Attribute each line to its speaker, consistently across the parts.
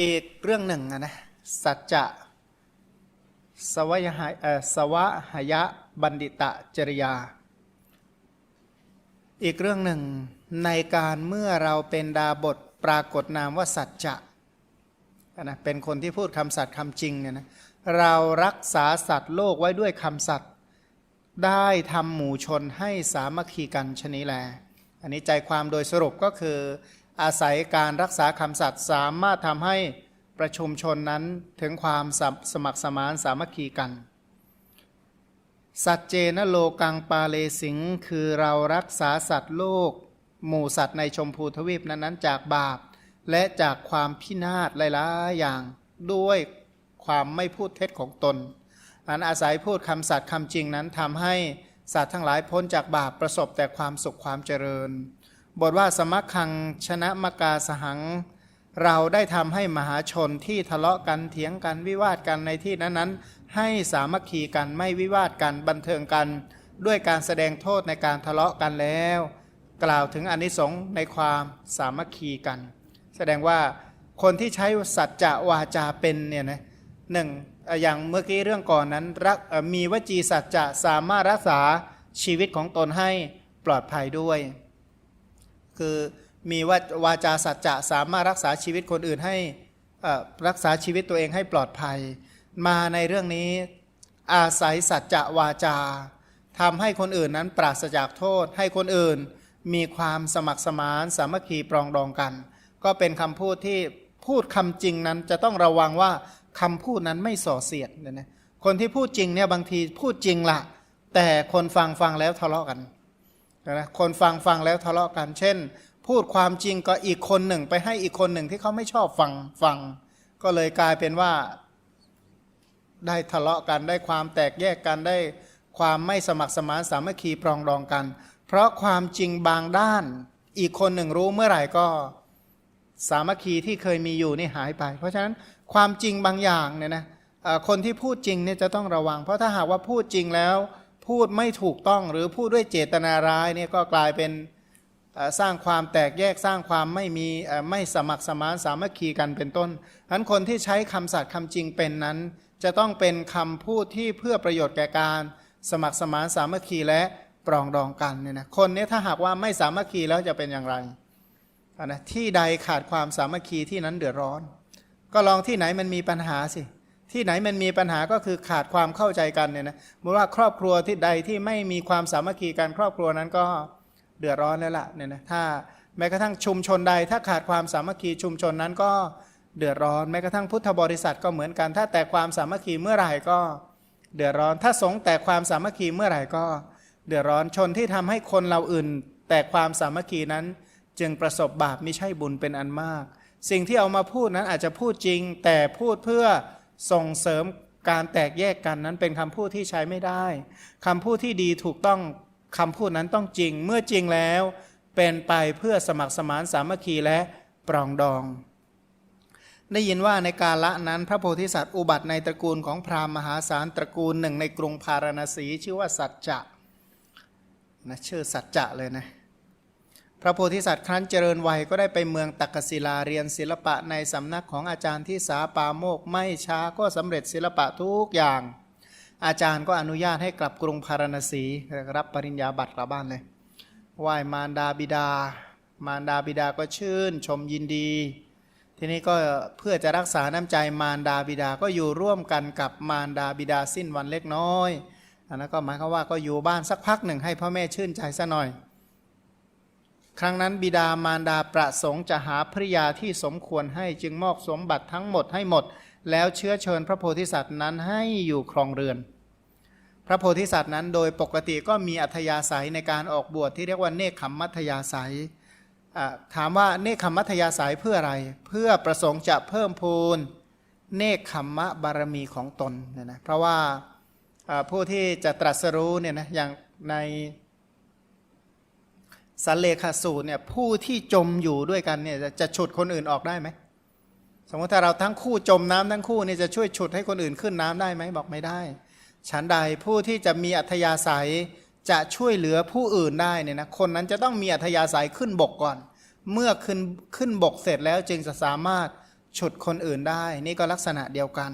Speaker 1: อีกเรื่องหนึ่งอะนะสัจจะสวายหะเอ่อสวะหยะบัณฑิตะจริยา อีกเรื่องหนึ่งในการเมื่อเราเป็นดาบทปรากฏนามว่าสัจจะนะเป็นคนที่พูดคำสัตย์คำจริงเนี่ยนะเรารักษาสัตว์โลกไว้ด้วยคำสัตย์ได้ทำหมู่ชนให้สามัคคีกันชนิแล อันนี้ใจความโดยสรุปก็คือ อาศัยการรักษาคำสัตย์สามารถทำให้ประชุมชนนั้นถึงความสมสมัครสมานสามัคคีกัน สัจเจนะโลกังปาเลสิง คือเรารักษาสัตว์โลก หมู่สัตว์ในชมพูทวีปนั้นๆ จากบาป และจากความพินาศหลายๆอย่างด้วยความไม่พูดเท็จของตน อันอาศัยพูดคำสัตย์คำจริงนั้นทำให้สัตว์ทั้งหลายพ้นจากบาปประสบแต่ความสุขความเจริญ บทว่าสมัคคังชนะมกาสหัง เราได้ทำให้มหาชนที่ทะเลาะกันเถียงกันวิวาทกันในที่นั้นๆ ให้สามัคคีกันไม่วิวาทกันบันเทิงกัน ด้วยการแสดงโทษในการทะเลาะกันแล้ว กล่าวถึงอนิสงส์ในความสามัคคีกัน แสดงว่าคนที่ใช้สัจจะวาจาเป็นเนี่ยนะหนึ่งอย่างเมื่อกี้เรื่องก่อนนั้นรักมีวจีสัจจะสามารถรักษาชีวิตของตนให้ปลอดภัยด้วย คือมีว่าวาจาสัจจะสามารถรักษาชีวิตคนอื่นให้รักษาชีวิตตัวเองให้ปลอดภัย มาในเรื่องนี้อาศัยสัจจะวาจาทำให้คนอื่นนั้นปราศจากโทษ ให้คนอื่นมีความสมัครสมานสามัคคีปรองดองกัน ก็เป็นคำพูดที่พูดคำจริงนั้นจะต้องระวังว่าคำพูดนั้นไม่ส่อเสียดเนี่ยนะคนที่พูดจริงเนี่ยบางทีพูดจริงละแต่คนฟังฟังแล้วทะเลาะกัน นะคนฟังฟังแล้วทะเลาะกัน เช่น พูดความจริงก็อีกคนหนึ่ง ไปให้อีกคนหนึ่งที่เขาไม่ชอบฟังฟัง ก็เลยกลายเป็นว่า ได้ทะเลาะกันได้ความแตกแยกกันได้ความไม่สมัครสมานสามัคคีปรองดองกัน เพราะความจริงบางด้าน อีกคนหนึ่งรู้เมื่อไหร่ก็สามัคคีที่เคยมีอยู่นี่หายไป เพราะฉะนั้นความจริงบางอย่างเนี่ยนะคนที่พูดจริงเนี่ยจะต้องระวัง เพราะถ้าหากว่าพูดจริงแล้ว พูดไม่ถูกต้องหรือพูดด้วยเจตนาร้ายเนี่ยก็กลายเป็นสร้างความแตกแยกสร้างความไม่มีไม่สมัครสมานสามัคคีกันเป็นต้นฉะนั้นคนที่ใช้คำสัตย์คำจริงเป็นนั้น จะต้องเป็นคำพูดที่เพื่อประโยชน์แก่การ สมัครสมานสามัคคีและปรองดองกันเนี่ยนะคนนี้ถ้าหากว่าไม่สามัคคีแล้วจะเป็นอย่างไรนะที่ใดขาดความสามัคคีที่นั้นเดือดร้อน ก็ลองที่ไหนมันมีปัญหาสิ ที่ไหนมันมีปัญหาก็คือขาดความเข้าใจกันเนี่ยนะเมื่อว่าครอบครัวที่ใดที่ไม่มีความสามัคคีกันครอบครัวนั้นก็เดือดร้อนแล้วล่ะเนี่ยนะถ้าแม้กระทั่งชุมชนใด ถ้าขาดความสามัคคีชุมชนนั้นก็เดือดร้อนแม้กระทั่งพุทธบริษัทก็เหมือนกัน ถ้าแต่ความสามัคคีเมื่อไหร่ก็เดือดร้อน ถ้าสงแต่ความสามัคคีเมื่อไหร่ก็ เดือดร้อนชนที่ทำให้คนเราอื่น แต่ความสามัคคีนั้นจึงประสบบาปไม่ใช่บุญเป็นอันมาก สิ่งที่เอามาพูดนั้นอาจจะพูดจริง แต่พูดเพื่อ ส่งเสริมการแตกแยกกันนั้นเป็นคำพูดที่ใช้ไม่ได้คำพูดที่ดีถูกต้องคำพูดนั้นต้องจริง เมื่อจริงแล้ว เป็นไปเพื่อสมัครสมานสามัคคีและปรองดอง ได้ยินว่าในกาละนั้นพระโพธิสัตว์อุบัติในตระกูลของพราหมณ์มหาศาลตระกูลหนึ่งในกรุงพาราณสีชื่อว่าสัจจะนะชื่อสัจจะเลยนะ พระโพธิสัตว์ครั้นเจริญวัยก็ได้ไปเมืองตักกศิลาเรียนศิลปะในสำนักของอาจารย์ที่สาปาโมกไม่ช้าก็สำเร็จศิลปะทุกอย่าง อาจารย์ก็อนุญาตให้กลับกรุงพาราณสีรับปริญญาบัตรกลับบ้านเลยไหว้มารดาบิดา มารดาบิดาก็ชื่นชมยินดี ทีนี้ก็เพื่อจะรักษาน้ำใจมารดาบิดาก็อยู่ร่วมกันกับมารดาบิดาสิ้นวันเล็กน้อยอันนั้นก็หมายความว่าก็อยู่บ้านสักพักหนึ่งให้พ่อแม่ชื่นใจซะหน่อย ครั้งนั้นบิดามารดาประสงค์จะหาภริยาที่สมควรให้จึงมอบสมบัติทั้งหมดให้หมด แล้วเชื้อเชิญพระโพธิสัตว์นั้นให้อยู่ครองเรือน พระโพธิสัตว์นั้นโดยปกติก็มีอัธยาศัยในการออกบวชที่เรียกว่าเนคขมมัธยาศัยถามว่าเนคขมมัธยาศัยเพื่ออะไร เพื่อประสงค์จะเพิ่มพูนเนคขมมะบารมีของตนเนี่ยนะเพราะว่าผู้ที่จะตรัสรู้เนี่ยนะอย่างใน สันเลขาสูตรเนี่ยผู้ที่จมอยู่ด้วยกันเนี่ยจะฉุดคนอื่นออกได้ไหมสมมติถ้าเราทั้งคู่จมน้ำทั้งคู่เนี่ยจะช่วยฉุดให้คนอื่นขึ้นน้ำได้ไหมบอกไม่ได้ฉันใดผู้ที่จะมีอัธยาศัยจะช่วยเหลือผู้อื่นได้เนี่ยนะคนนั้นจะต้องมีอัธยาศัยขึ้นบกก่อน เมื่อขึ้นขึ้นบกเสร็จแล้วจึงจะสามารถฉุดคนอื่นได้ นี่ก็ลักษณะเดียวกัน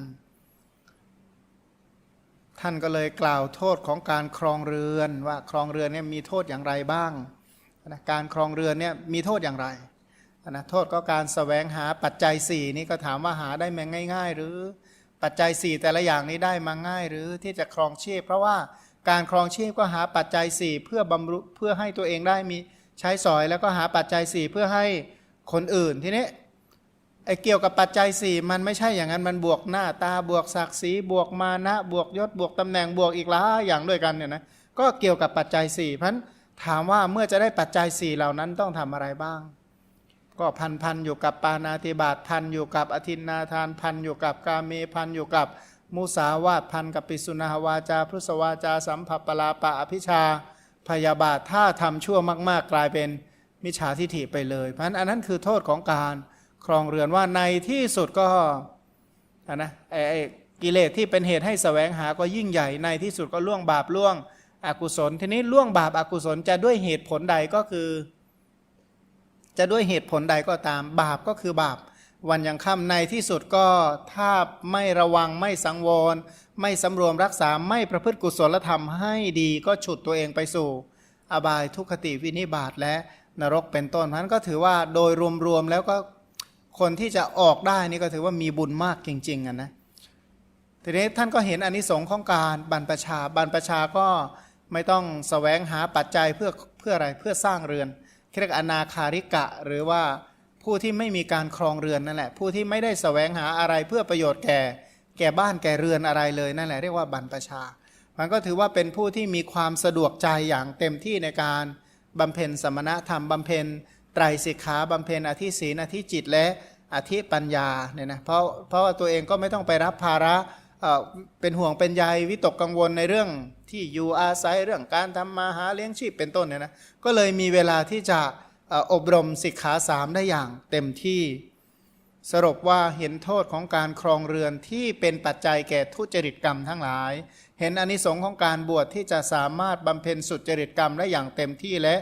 Speaker 1: ท่านก็เลยกล่าวโทษของการครองเรือนว่าครองเรือนเนี่ยมีโทษอย่างไรบ้าง นะการครองเรือนเนี่ยมีโทษอย่างไรนะโทษก็การสแสวงหาปัจจัยสี่นี่ก็ถามว่าหาได้มาง่าย ๆ หรือปัจจัยสี่แต่ละอย่างนี้ได้มาง่าย หรือที่จะครองชีพ เพราะว่าการครองชีพก็หาปัจจัยสี่เพื่อบำรุเพื่อให้ตัวเองได้มีใช้สอยแล้วก็หาปัจจัยสี่เพื่อให้คนอื่นทีนี้ไอ้เกี่ยวกับปัจจัยสี่มันไม่ใช่อย่างนั้นมันบวกหน้าตาบวกศักดิ์ศรีบวกมานะบวกยศบวกตำแหน่งบวกอีกหลายอย่างด้วยกันเนี่ยนะก็เกี่ยวกับปัจจัยสี่เพราะฉะนั้น ถามว่าเมื่อจะได้ปัจจัยสี่เหล่านั้นต้องทำอะไรบ้าง ก็พันพันอยู่กับปานาติบาตพันอยู่กับอธินนาทานพันอยู่กับกาเมพันอยู่กับมุสาวาทพันกับปิสุนาวาจาพุสวาจา สัมผัสปลาปะอภิชาพยาบาทถ้าทำชั่วมาก ๆ กลายเป็นมิจฉาทิฐิไปเลยเพราะนั้นอันนั้นคือโทษของการครองเรือนว่าในที่สุดก็อะนะไอ้กิเลสที่เป็นเหตุให้แสวงหาก็ยิ่งใหญ่ในที่สุดก็ล่วงบาปล่วง อกุศล ทีนี้ล่วงบาปอากุศลจะด้วยเหตุผลใดก็คือ จะด้วยเหตุผลใดก็ตาม บาปก็คือบาป วันยังค่ำในที่สุดก็ถ้าไม่ระวังไม่สังวร ไม่สำรวมรักษาไม่ประพฤติกุศลธรรมให้ดีก็ฉุดตัวเองไปสู่ อบายทุกขติวินิบาตและนรกเป็นต้นเพรานั้นก็ถือว่าโดยรวมๆแล้วก็คนที่จะออกได้นี่ก็ถือว่ามีบุญมากจริงๆอะนะทีนี้ท่านก็เห็นอนนิสงส์ของการบรรพชาบรรพชาก็ ไม่ต้องสแสวงหาปัจจัยเพื่อเพื่ออะไรเพื่อสร้างเรือนเรียกอนาคาริกะ หรือว่าผู้ที่ไม่มีการครองเรือนนั่นแหละ ผู้ที่ไม่ได้สแสวงหาอะไรเพื่อประโยชน์แก่ แก่บ้านแก่เรือนอะไรเลยนั่นแหละเรียกว่าบรรพชา มันก็ถือว่าเป็นผู้ที่มีความสะดวกใจอย่างเต็มที่ในการบำเพ็ญสมณธรรมบำเพ็ญไตรสิกขาบำเพ็ญอธิศีนอธิจิตและอธิปัญญาเนี่ยนะเพราะเพราะว่าตัวเองก็ไม่ต้องไปรับภาระ เป็นห่วงเป็นใยวิตกกังวลในเรื่องที่อยู่อาศัยเรื่องการทำมาหาเลี้ยงชีพเป็นต้นเนี่ยนะก็เลยมีเวลาที่จะอบรมสิกขาสามได้อย่างเต็มที่สรุปว่าเห็นโทษของการครองเรือนที่เป็นปัจจัยแก่ทุจริตกรรมทั้งหลาย เห็นอนิสงค์ของการบวชที่จะสามารถบำเพ็ญสุจริตกรรมได้อย่างเต็มที่และ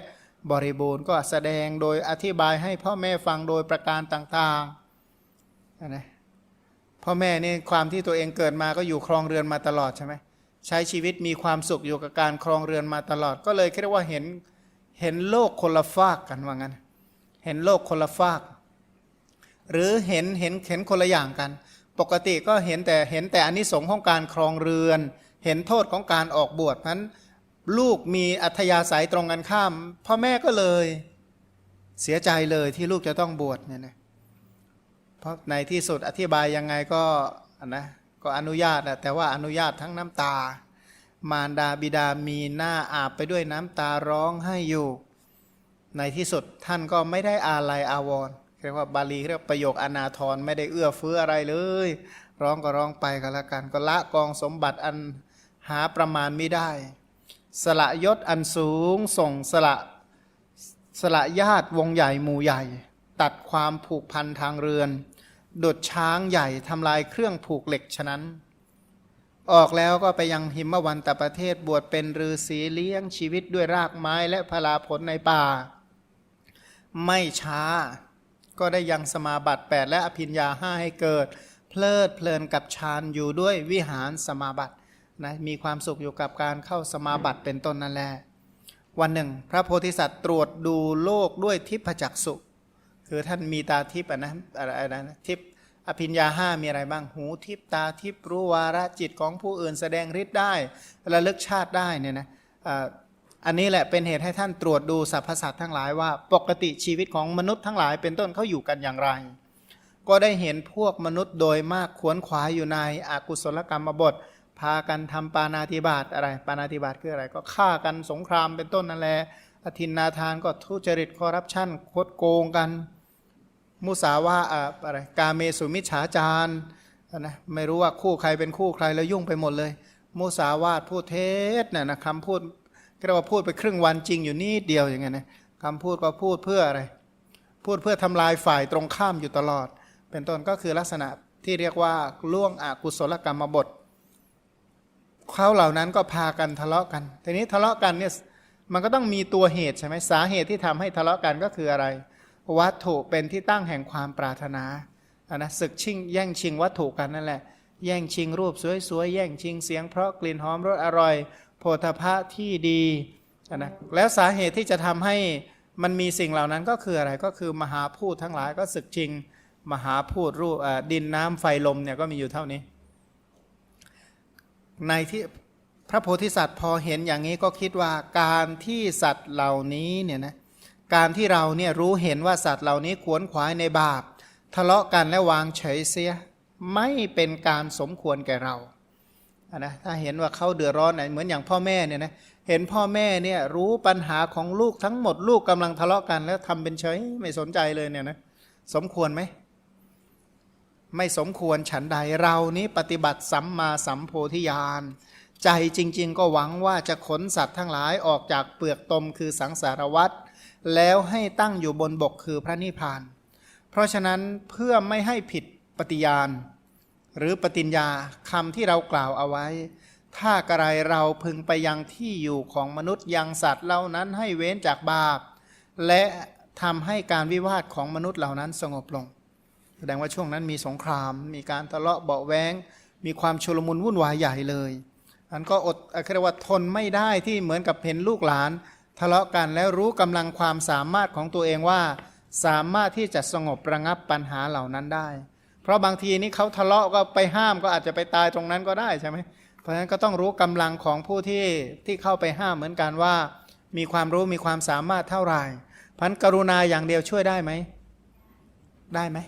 Speaker 1: บริบูรณ์ก็แสดงโดยอธิบายให้พ่อแม่ฟังโดยประการต่างๆนะ พ่อแม่นี่ความที่ตัวเองเกิดมาก็อยู่ครองเรือนมาตลอดใช่ไหมใช้ชีวิตมีความสุขอยู่กับการครองเรือนมาตลอด ก็เลยเรียกว่าเห็นเห็นโลกคนละฟากกันว่างั้น เห็นโลกคนละฟาก หรือเห็นเห็นเห็นคนละอย่างกัน ปกติก็เห็นแต่เห็นแต่อนนิสงส์ของการครองเรือน เห็นโทษของการออกบวชนั้นลูกมีอัธยาศัยตรงกันข้าม พ่อแม่ก็เลย เสียใจเลยที่ลูกจะต้องบวชเนี่ยนะ เพราะในที่สุดอธิบายยังไงก็นะก็อนุญาตนะแต่ว่าอนุญาตทั้งน้ำตา มารดาบิดามีหน้าอาบไปด้วยน้ำตาร้องให้อยู่ ในที่สุดท่านก็ไม่ได้อาลัยอาวรเรียกว่าบาลีเรียกประโยคอนาทรไม่ได้เอื้อเฟื้ออะไรเลย ร้องก็ร้องไปก็แล้วกัน ก็ละกองสมบัติอันหาประมาณไม่ได้ สละยศอันสูงส่งสละสละญาติวงใหญ่หมู่ใหญ่ ตัดความผูกพันทางเรือน ดดช้างใหญ่ทำลายเครื่องผูกเหล็กฉะนั้น ออกแล้วก็ไปยังหิมวันตประเทศบวชเป็นฤาษีเลี้ยงชีวิตด้วยรากไม้และพลาผลในป่า ไม่ช้าก็ได้ยังสมาบัติ 8 และอภิญญาห้าให้เกิด เพลิดเพลินกับฌานอยู่ด้วยวิหารสมาบัตินะมีความสุขอยู่กับการเข้าสมาบัติเป็นต้นนั่นแหละวันหนึ่ง พระโพธิสัตว์ตรวจดูโลกด้วยทิพจักสุ คือท่านมีตาทิพย์นะอะไรนะทิพย์อภิญญาห้ามีอะไรบ้างหูทิพตาทิพรู้วาระจิตของผู้อื่นแสดงฤทธิ์ได้ระลึกชาติได้เนี่ยนะอันนี้แหละเป็นเหตุให้ท่านตรวจดูสรรพสัตว์ทั้งหลายว่าปกติชีวิตของมนุษย์ทั้งหลายเป็นต้นเขาอยู่กันอย่างไร ก็ได้เห็นพวกมนุษย์โดยมากขวนขวายอยู่ในอกุศลกรรมบท พากันทำปานาติบาตอะไร ปานาติบาตคืออะไรก็ฆ่ากันสงครามเป็นต้นนั่นแหละอธินนาทานก็ทุจริตคอร์รัปชันโคดโกงกัน มุสาวาอะไรกาเมสุมิจฉาจารนะไม่รู้ว่าคู่ใครเป็นคู่ใครแล้วยุ่งไปหมดเลย มุสาวาทพูดเท็จนี่ยนะคำพูดก็เรียกว่าพูดไปครึ่งวันจริงอยู่นิดเดียวอย่างเงี้ยนะคำพูดก็พูดเพื่ออะไร พูดเพื่อทำลายฝ่ายตรงข้ามอยู่ตลอด เป็นต้นก็คือลักษณะที่เรียกว่าล่วงอกุศลกรรมบทเขาเหล่านั้นก็พากันทะเลาะกันทีนี้ทะเลาะกันเนี่ยมันก็ต้องมีตัวเหตุใช่ไหมสาเหตุที่ทำให้ทะเลาะกันก็คืออะไร วัตถุเป็นที่ตั้งแห่งความปรารถนาะนะศึกชิงแย่งชิงวัตถุกันนั่นแหละ แย่งชิงรูปสวยๆแย่งชิงเสียงเพราะกลิ่นหอมรสอร่อย โพธพะที่ดีนะแล้วสาเหตุที่จะทำให้มันมีสิ่งเหล่านั้นก็คืออะไรก็คือมหาพูดทั้งหลายก็ศึกชิง มหาพูดรูปดินน้ำไฟลมเนี่ยก็มีอยู่เท่านี้ ในที่พระโพธิสัตว์พอเห็นอย่างนี้ก็คิดว่าการที่สัตว์เหล่านี้เนี่ยนะ การที่เราเนี่ยรู้เห็นว่าสัตว์เหล่านี้ขวนขวายในบาป ทะเลาะกันและวางเฉยเสีย ไม่เป็นการสมควรแก่เราะนะถ้าเห็นว่าเขาเดือดร้อนไหนเหมือนอย่างพ่อแม่เนี่ยนะเห็นพ่อแม่เนี่ยรู้ปัญหาของลูกทั้งหมดลูกกำลังทะเลาะกัน แล้วทำเป็นเฉยไม่สนใจเลยเนี่ยนะสมควรไหมไม่สมควรฉันใดเรานี้ปฏิบัติสัมมาสัมโพธิญาณใจจริง ๆ ก็หวังว่าจะขนสัตว์ทั้งหลายออกจากเปลือกตมคือสังสารวัฏ แล้วให้ตั้งอยู่บนบกคือพระนิพพาน เพราะฉะนั้นเพื่อไม่ให้ผิดปฏิญาณ หรือปฏิญญาคำที่เรากล่าวเอาไว้ ถ้ากระไรเราพึงไปยังที่อยู่ของมนุษย์ยังสัตว์เหล่านั้นให้เว้นจากบาป และทำให้การวิวาทของมนุษย์เหล่านั้นสงบลง แสดงว่าช่วงนั้นมีสงคราม มีการทะเลาะเบาแวงมีความชุลมุนวุ่นวายใหญ่เลยอันก็อดเรียกว่าทนไม่ได้ที่เหมือนกับเห็นลูกหลาน ทะเลาะกันแล้วรู้กำลังความสามารถของตัวเองว่า สามารถที่จะสงบระงับปัญหาเหล่านั้นได้ เพราะบางทีนี่เขาทะเลาะก็ไปห้ามก็อาจจะไปตายตรงนั้นก็ได้ใช่ไหมเพราะฉะนั้นก็ต้องรู้กำลังของผู้ที่ที่เข้าไปห้ามเหมือนกันว่า มีความรู้มีความสามารถเท่าไหร่พันกรุณาอย่างเดียวช่วยได้ไหมได้ไหม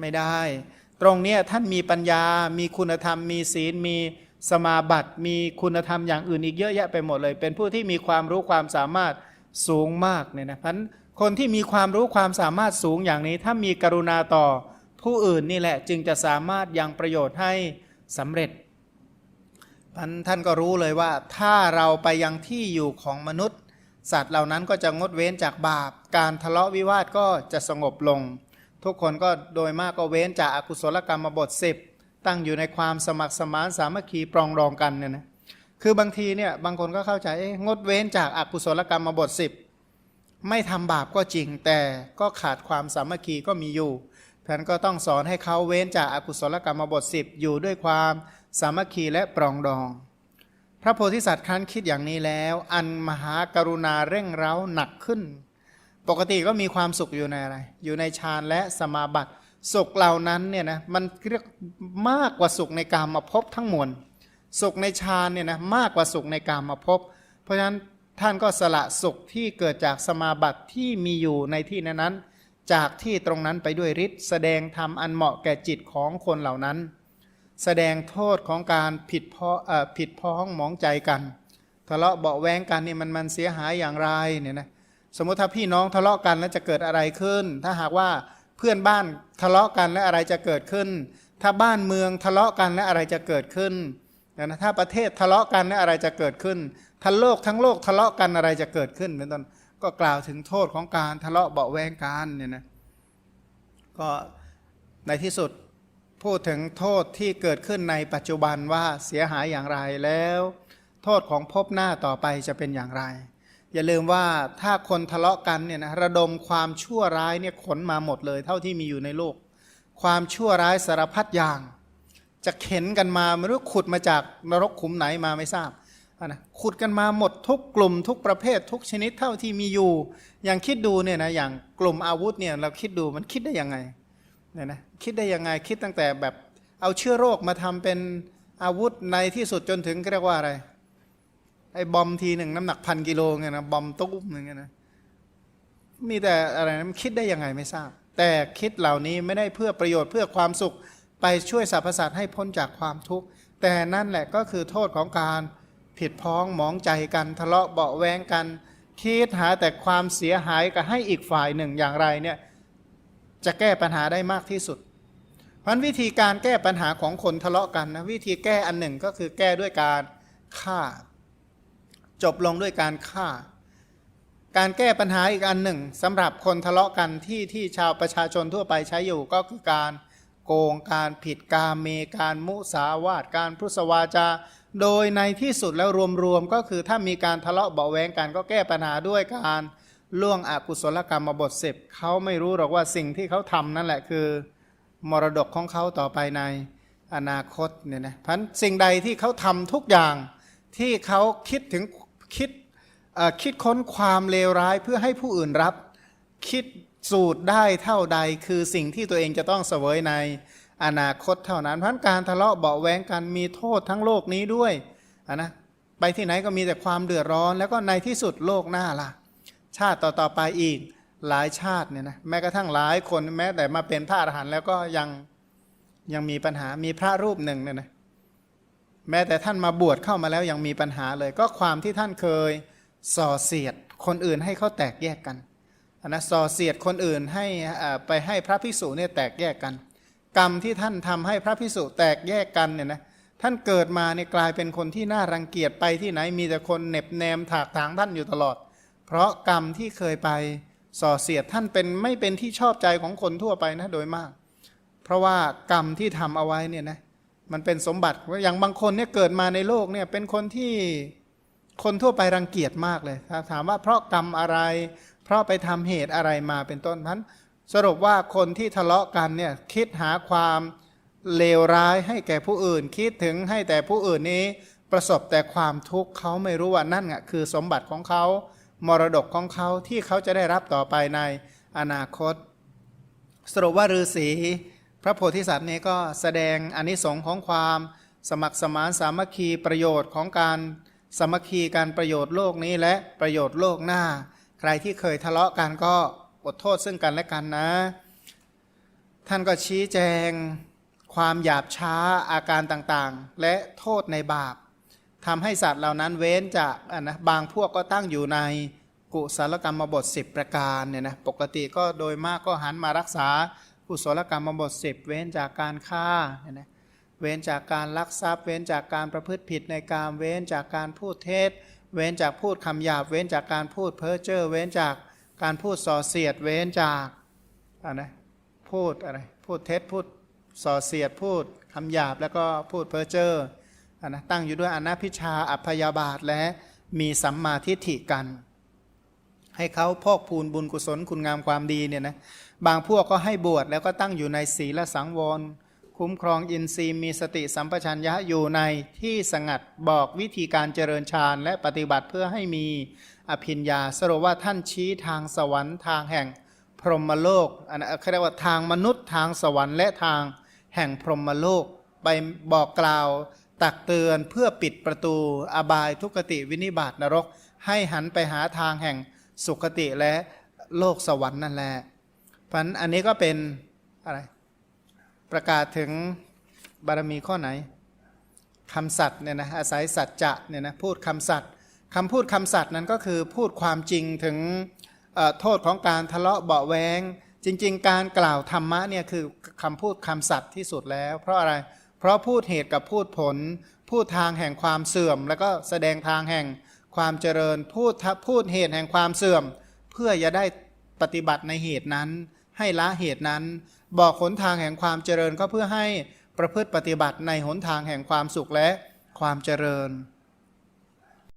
Speaker 1: ไม่ได้ ตรงเนี้ท่านมีปัญญา มีคุณธรรม มีศีลมี สมาบัติมีคุณธรรมอย่างอื่นอีกเยอะแยะไปหมดเลย เป็นผู้ที่มีความรู้ความสามารถสูงมากเนี่ยนะพันคนที่มีความรู้ความสามารถสูงอย่างนี้ ถ้ามีกรุณาต่อผู้อื่นนี่แหละจึงจะสามารถยังประโยชน์ให้สำเร็จพันท่านก็รู้เลยว่า ถ้าเราไปยังที่อยู่ของมนุษย์ สัตว์เหล่านั้นก็จะงดเว้นจากบาป การทะเลาะวิวาทก็จะสงบลง ทุกคนก็โดยมากก็เว้นจากอากุศลกรรมบทสิบ ตั้งอยู่ในความสมัครสมานสามัคคีปรองดองกันเนี่ยนะคือบางทีเนี่ยบางคนก็เข้าใจงดเว้นจากอากุศลกรรมมาบทสิบไม่ทำบาปก็จริง แต่ก็ขาดความสามัคคีก็มีอยู่ท่านก็ต้องสอนให้เขาเว้นจากอากุศลกรรมบทสิบอยู่ด้วยความสามัคคีและปรองดอง พระโพธิสัตว์ครั้นคิดอย่างนี้แล้ว อันมหากรุณาเร่งเร้าหนักขึ้น ปกติก็มีความสุขอยู่ในอะไร อยู่ในฌานและสมาบัติ สุขเหล่านั้นเนี่ยนะมันเรียกมากกว่าสุขในกามมาพบทั้งมวลสุขในฌานเนี่ยนะมากกว่าสุขในกามมาพบ เพราะฉะนั้นท่านก็สละสุขที่เกิดจากสมาบัติที่มีอยู่ในที่นั้นๆจากที่ตรงนั้นไปด้วยฤทธิ์แสดงธรรมอันเหมาะแก่จิตของคนเหล่านั้น แสดงโทษของการผิดพ้อผิดพ้องมองใจกันทะเลาะเบาแวงกันนี่มันมันเสียหายอย่างไรเนี่ยนะสมมติถ้าพี่น้องทะเลาะกันแล้วจะเกิดอะไรขึ้น ถ้าหากว่า เพื่อนบ้านทะเลาะกันแล้วอะไรจะเกิดขึ้น ถ้าบ้านเมืองทะเลาะกันแล้วอะไรจะเกิดขึ้นนะถ้าประเทศทะเลาะกันแล้วอะไรจะเกิดขึ้นถ้าโลกทั้งโลกทะเลาะกันอะไรจะเกิดขึ้นเป็นต้นก็กล่าวถึงโทษของการทะเลาะเบาแวงกันเนี่ยนะก็ในที่สุดพูดถึงโทษที่เกิดขึ้นในปัจจุบันว่าเสียหายอย่างไรแล้ว โทษของภพหน้าต่อไปจะเป็นอย่างไร อย่าลืมว่าถ้าคนทะเลาะกันเนี่ยนะระดมความชั่วร้ายเนี่ยขนมาหมดเลย เท่าที่มีอยู่ในโลก ความชั่วร้ายสารพัดอย่าง จะเข็นกันมาไม่รู้ขุดมาจากนรกขุมไหนมาไม่ทราบนะขุดกันมาหมดทุกกลุ่มทุกประเภททุกชนิดเท่าที่มีอยู่ อย่างคิดดูเนี่ยนะอย่างกลุ่มอาวุธเนี่ยเราคิดดูมันคิดได้ยังไงเนี่ยนะคิดได้ยังไงคิดตั้งแต่แบบเอาเชื้อโรคมาทำเป็นอาวุธในที่สุดจนถึงเรียกว่าอะไร ไอ้บอมทีหนึ่งน้ำหนักพันกิโลเงี้ยนะบอมตุ้มอย่งเงี้ยนะมีแต่อะไรนะมันคิดได้ยังไงไม่ทราบ แต่คิดเหล่านี้ไม่ได้เพื่อประโยชน์เพื่อความสุขไปช่วยสรรพสัตว์ให้พ้นจากความทุกข์แต่นั่นแหละก็คือโทษของการผิดพ้องหมองใจกันทะเลาะเบาแวงกัน คิดหาแต่ความเสียหายกับให้อีกฝ่ายหนึ่งอย่างไรเนี่ยจะแก้ปัญหาได้มากที่สุด เพราะวิธีการแก้ปัญหาของคนทะเลาะกันนะวิธีแก้อันหนึ่งก็คือแก้ด้วยการฆ่า จบลงด้วยการฆ่า การแก้ปัญหาอีกอันหนึ่งสำหรับคนทะเลาะกันที่ที่ชาวประชาชนทั่วไปใช้อยู่ก็คือการโกงการผิดการเมการมุสาวาทการพุสวาจา โดยในที่สุดแล้วรวมๆก็คือถ้ามีการทะเลาะเบาแวงกันก็แก้ปัญหาด้วยการล่วงอกุศลกรรมมาบทสิบเขาไม่รู้หรอกว่าสิ่งที่เขาทำนั่นแหละคือ มรดกของเขาต่อไปในอนาคตเนี่ยนะพันสิ่งใดที่เขาทำทุกอย่างที่เขาคิดถึง คิดคิดค้นความเลวร้ายเพื่อให้ผู้อื่นรับ คิดสูตรได้เท่าใด คือสิ่งที่ตัวเองจะต้องเสวยในอนาคตเท่านั้นเพราะฉะนั้นการทะเลาะเบาแวงกันมีโทษทั้งโลกนี้ด้วยนะไปที่ไหนก็มีแต่ความเดือดร้อน แล้วก็ในที่สุดโลกหน้าล่ะ ชาติต่อๆไปอีกหลายชาติเนี่ยนะแม้กระทั่งหลายคนแม้แต่มาเป็นพระอรหันต์แล้วก็ยังยังมีปัญหามีพระรูปหนึ่งเนี่ยนะ แม้แต่ท่านมาบวชเข้ามาแล้วยังมีปัญหาเลย ก็ความที่ท่านเคยส่อเสียดคนอื่นให้เขาแตกแยกกันนะส่อเสียดคนอื่นให้อ่าไปให้พระภิกษุเนี่ยแตกแยกกัน กรรมที่ท่านทำให้พระภิกษุแตกแยกกันเนี่ยนะท่านเกิดมาเนี่ยกลายเป็นคนที่น่ารังเกียจไปที่ไหนมีแต่คนเหน็บแนมถากถางท่านอยู่ตลอด เพราะกรรมที่เคยไปส่อเสียดท่านเป็นไม่เป็นที่ชอบใจของคนทั่วไปนะโดยมาก เพราะว่ากรรมที่ทำเอาไว้เนี่ยนะ มันเป็นสมบัติอย่างบางคนเนี่ยเกิดมาในโลกเนี่ยเป็นคนที่คนทั่วไปรังเกียจมากเลยถ้าถามว่าเพราะกรรมอะไร เพราะไปทำเหตุอะไรมาเป็นต้นนั้นสรุปว่าคนที่ทะเลาะกันเนี่ยคิดหาความเลวร้ายให้แก่ผู้อื่น คิดถึงให้แต่ผู้อื่นนี้ประสบแต่ความทุกข์เขาไม่รู้ว่านั่นอะคือสมบัติของเขา มรดกของเขาที่เขาจะได้รับต่อไปในอนาคต สรุปว่าฤาษี พระโพธิสัตว์นี้ก็แสดงอนิสงค์ของความสมัครสมานสามัคคีประโยชน์ของการสามัคคีการประโยชน์โลกนี้และประโยชน์โลกหน้า ใครที่เคยทะเลาะกันก็อดโทษซึ่งกันและกันนะ ท่านก็ชี้แจงความหยาบช้าอาการต่างๆ และโทษในบาปทำให้สัตว์เหล่านั้นเว้นจากนะบางพวกก็ตั้งอยู่ในกุศลกรรมบท 10 ประการเนี่ยนะปกติก็โดยมากก็หันมารักษา กุศลกรรมบท10เว้นจากการฆ่าเนี่ยนะเว้นจากการลักทรัพย์ เว้นจากการประพฤติผิดในการเว้นจากการพูดเท็จเว้นจากพูดคำหยาบ เว้นจากการพูดเพ้อเจ้อเว้นจากการพูดส่อเสียด เว้นจากอะนะพูดอะไรพูดเท็จพูดส่อเสียดพูดคำหยาบแล้วก็พูดเพ้อเจ้อนะตั้งอยู่ด้วยอนาพิชาอัพยาบาทและมีสัมมาทิฏฐิกัน ให้เขาพอกพูนบุญกุศลคุณงามความดีเนี่ยนะบางพวกก็ให้บวชแล้วก็ตั้งอยู่ในศีลสังวร คุ้มครองอินทรีย์มีสติสัมปชัญญะอยู่ในที่สงัดบอกวิธีการเจริญฌานและปฏิบัติเพื่อให้มีอภิญญาสรุปว่าท่านชี้ทางสวรรค์ทางแห่งพรหมโลกอันนั้นเรียกว่าทางมนุษย์ทางสวรรค์และทางแห่งพรหมโลก ไปบอกกล่าว ตักเตือนเพื่อปิดประตูอบายทุกติวินิบาตนรก ให้หันไปหาทางแห่ง สุขติและโลกสวรรค์นั่นแหละพันอันนี้ก็เป็นอะไรประกาศถึงบารมีข้อไหนคำสัตย์เนี่ยนะอาศัยสัจจะเนี่ยนะพูดคำสัตย์คำพูดคำสัตย์นั้นก็คือพูดความจริงถึงโทษของการทะเลาะเบาแวงจริง ๆ การกล่าวธรรมะเนี่ยคือคำพูดคำสัตย์ที่สุดแล้ว เพราะอะไรเพราะพูดเหตุกับพูดผล พูดทางแห่งความเสื่อม แล้วก็แสดงทางแห่ง ความเจริญพูดทะพูดเหตุแห่งความเสื่อม เพื่อจะได้ปฏิบัติในเหตุนั้น ให้ละเหตุนั้น บอกหนทางแห่งความเจริญก็เพื่อให้ประพฤติปฏิบัติในหนทางแห่งความสุขและความเจริญ